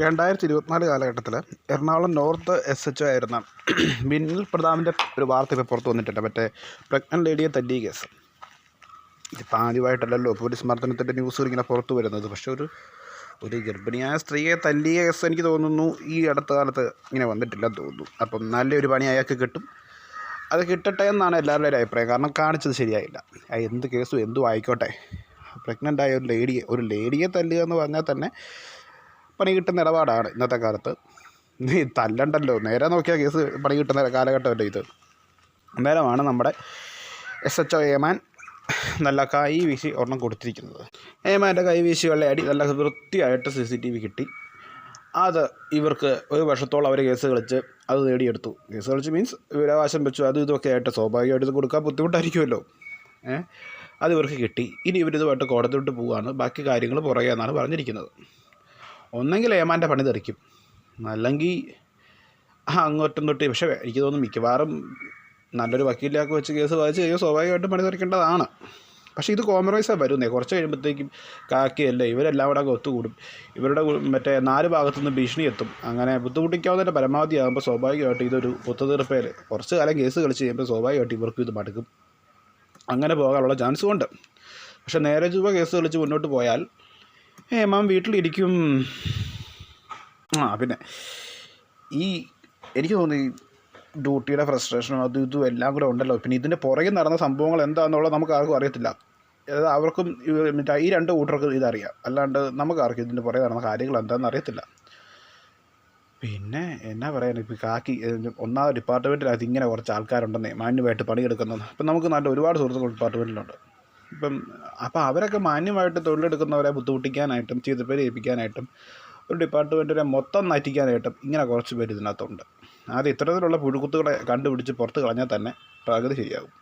രണ്ടായിരത്തി ഇരുപത്തിനാല് കാലഘട്ടത്തിൽ എറണാകുളം നോർത്ത് എസ് എച്ച് ആയിരുന്ന ബിന്നിൽ പ്രതാപിന്റെ ഒരു വാർത്ത ഇപ്പോൾ പുറത്ത് വന്നിട്ടുണ്ട്. മറ്റേ പ്രഗ്നന്റ് ലേഡിയെ തല്ലിയ കേസ്. ഇതിപ്പോൾ ആദ്യമായിട്ടല്ലല്ലോ പോലീസ് മർദ്ദനത്തിന്റെ ന്യൂസ് ഇങ്ങനെ പുറത്ത് വരുന്നത്. പക്ഷേ ഒരു ഒരു ഗർഭിണിയായ സ്ത്രീയെ തല്ലിയ കേസ് എനിക്ക് തോന്നുന്നു ഈ അടുത്ത കാലത്ത് ഇങ്ങനെ വന്നിട്ടില്ലെന്ന് തോന്നുന്നു. അപ്പം നല്ലൊരു പണി അയാൾക്ക് കിട്ടും. അത് കിട്ടട്ടെ എന്നാണ് എല്ലാവരുടെയും അഭിപ്രായം. കാരണം കാണിച്ചത് ശരിയായില്ല. എന്ത് കേസും എന്തും ആയിക്കോട്ടെ. പ്രഗ്നന്റ് ആയ ഒരു ലേഡിയെ ഒരു ലേഡിയെ തല്ലുക എന്ന് പറഞ്ഞാൽ തന്നെ പണി കിട്ടുന്ന ഇടപാടാണ് ഇന്നത്തെ കാലത്ത്. നീ തല്ലണ്ടല്ലോ. നേരെ നോക്കിയാൽ കേസ് പണി കിട്ടുന്ന കാലഘട്ടമല്ലേ ഇത്. അന്നേരമാണ് നമ്മുടെ എസ് എച്ച് ഒ ഏമാൻ നല്ല കൈ വീശി ഒരെണ്ണം കൊടുത്തിരിക്കുന്നത്. ഏമാന്റെ കൈ വീശി വെള്ളയാടി നല്ല വൃത്തിയായിട്ട് സി സി ടി വി കിട്ടി. അത് ഇവർക്ക് ഒരു വർഷത്തോളം അവർ കേസ് കളിച്ച് അത് നേടിയെടുത്തു. കേസ് കളിച്ച് മീൻസ് വിവരാവകാശം വെച്ചു. അത് ഇതൊക്കെ ആയിട്ട് സ്വാഭാവികമായിട്ട് ഇത് കൊടുക്കാൻ ബുദ്ധിമുട്ടായിരിക്കുമല്ലോ. ഏഹ് അത് ഇവർക്ക് കിട്ടി. ഇനി ഇവരിതുമായിട്ട് കോടതിയിട്ട് പോവുകയാണ് ബാക്കി കാര്യങ്ങൾ പുറകെ എന്നാണ് പറഞ്ഞിരിക്കുന്നത്. ഒന്നെങ്കിൽ ഏമാന്റെ പണി തെറിക്കും. അല്ലെങ്കിൽ അങ്ങോട്ടും തൊട്ട് പക്ഷേ എനിക്ക് തോന്നുന്നു മിക്കവാറും നല്ലൊരു വക്കീലിലേക്ക് വെച്ച് കേസ് വായിച്ച് കഴിയുമ്പോൾ സ്വാഭാവികമായിട്ടും പണി തെറിക്കേണ്ടതാണ്. പക്ഷേ ഇത് കോംപ്രമൈസാണ് വരുന്നേ. കുറച്ച് കഴിയുമ്പോഴത്തേക്കും കാക്കിയല്ലേ ഇവരെല്ലാം കൂടെ ഒത്തുകൂടും. ഇവരുടെ മറ്റേ നാല് ഭാഗത്തുനിന്ന് ഭീഷണി എത്തും. അങ്ങനെ ബുദ്ധിമുട്ടിക്കാവുന്നതിന്റെ പരമാവധി ആകുമ്പോൾ സ്വാഭാവികമായിട്ട് ഇതൊരു ഒത്തുതീർപ്പേൽ കുറച്ച് കാലം കേസ് കളിച്ച് കഴിയുമ്പോൾ സ്വാഭാവികമായിട്ട് ഇവർക്കും ഇത് മടുക്കും. അങ്ങനെ പോകാനുള്ള ചാൻസും ഉണ്ട്. പക്ഷേ നേരെ ചുവ കേസ് കളിച്ച് മുന്നോട്ട് പോയാൽ ഏമാൻ വീട്ടിലിരിക്കും. ആ പിന്നെ ഈ എനിക്ക് തോന്നി ഡ്യൂട്ടിയുടെ ഫ്രസ്ട്രേഷനും അതും ഇതും എല്ലാം കൂടെ ഉണ്ടല്ലോ. പിന്നെ ഇതിന്റെ പുറകിൽ നടന്ന സംഭവങ്ങൾ എന്താണെന്നുള്ളത് നമുക്ക് ആർക്കും അറിയത്തില്ല. അതായത് അവർക്കും ഈ രണ്ട് കൂട്ടർക്കും ഇതറിയാം. അല്ലാണ്ട് നമുക്ക് ആർക്കും ഇതിന്റെ പുറകെ നടന്ന കാര്യങ്ങൾ എന്താണെന്ന് അറിയത്തില്ല. പിന്നെ എന്നാ പറയാൻ ഇപ്പോൾ കാക്കി ഒന്നാം ഡിപ്പാർട്ട്മെന്റിനകത്ത് ഇങ്ങനെ കുറച്ച് ആൾക്കാരുണ്ടെന്നേ മാന്യമായിട്ട് പണിയെടുക്കുന്നത്. അപ്പം നമുക്ക് നല്ല ഒരുപാട് സുഹൃത്തുക്കൾ ഡിപ്പാർട്ട്മെന്റിലുണ്ട് ഇപ്പം അപ്പം അവരൊക്കെ മാന്യമായിട്ട് തൊഴിലെടുക്കുന്നവരെ ബുദ്ധിമുട്ടിക്കാനായിട്ടും ചീത്തപ്പേര് ഏൽപ്പിക്കാനായിട്ടും ഒരു ഡിപ്പാർട്ട്മെന്റിനെ മൊത്തം നറ്റിക്കാനായിട്ടും ഇങ്ങനെ കുറച്ച് പേര് ഇതിനകത്തുണ്ട്. ആദ്യം ഇത്തരത്തിലുള്ള പുഴുക്കുത്തുകളെ കണ്ടുപിടിച്ച് പുറത്ത് കളഞ്ഞാൽ തന്നെ പ്രകൃതി ശരിയാകും.